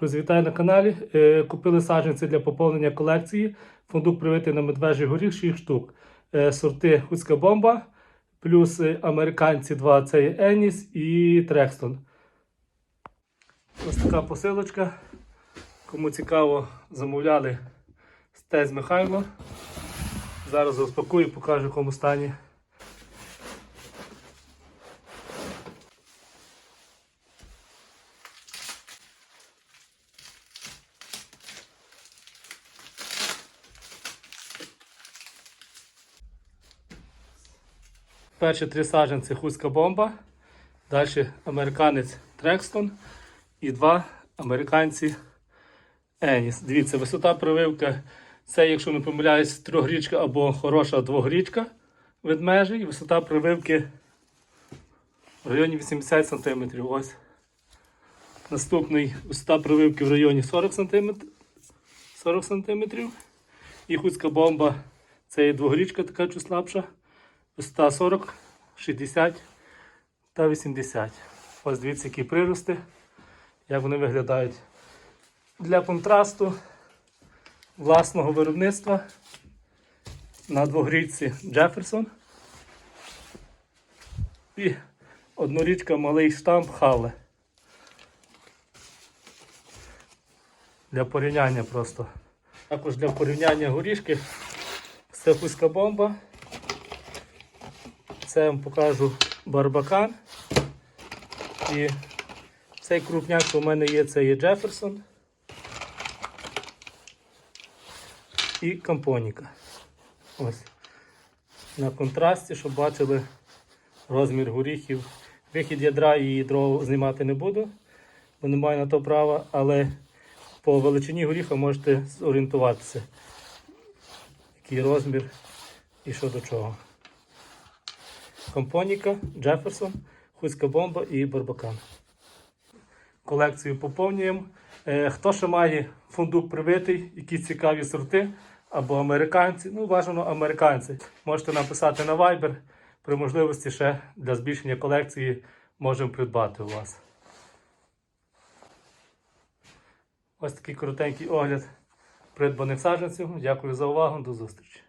Друзі, вітаю на каналі. Е, Купили саджанці для поповнення колекції. Фундук привитий на медвежий горіх 6 штук. Е, Сорти Хуцька бомба, плюс американці 2 це є Еніс і Трекстон. Ось така посилочка. Кому цікаво, замовляли Стез Михайло. Зараз розпакую, покажу в якому стані. Перші три саджанці Хуцька бомба. Далі американець Трекстон і два американці Еніс. Дивіться, висота прививки це, якщо не помиляюсь, трьохрічка або хороша двогрічка ведмежий. І висота прививки в районі 80 см. Ось. Наступний висота прививки в районі 40 см. 40 см. І хуцька бомба це є двогрічка така чуть слабша. Висота 40, 60 та 80. Ось дивіться, які прирости, як вони виглядають. Для контрасту власного виробництва на двогрічці Джеферсон. І однорічка малий штамп Халле. Для порівняння просто. Також для порівняння горішки це пуська бомба. Це я вам покажу барбакан. І цей крупняк, що у мене є, це є Джеферсон. І кампоніка. Ось. На контрасті, щоб бачили розмір горіхів. Вихід ядра і ядро знімати не буду, бо не маю на то права, але по величині горіха можете зорієнтуватися, який розмір і що до чого. Компоніка, Джеферсон, Хуцька бомба і Барбакан. Колекцію поповнюємо. Е, Хто ще має фундук привитий, якісь цікаві сорти або американці, ну бажано американці, можете написати на Viber. При можливості ще для збільшення колекції можемо придбати у вас. Ось такий коротенький огляд придбаних саджанців. Дякую за увагу. До зустрічі.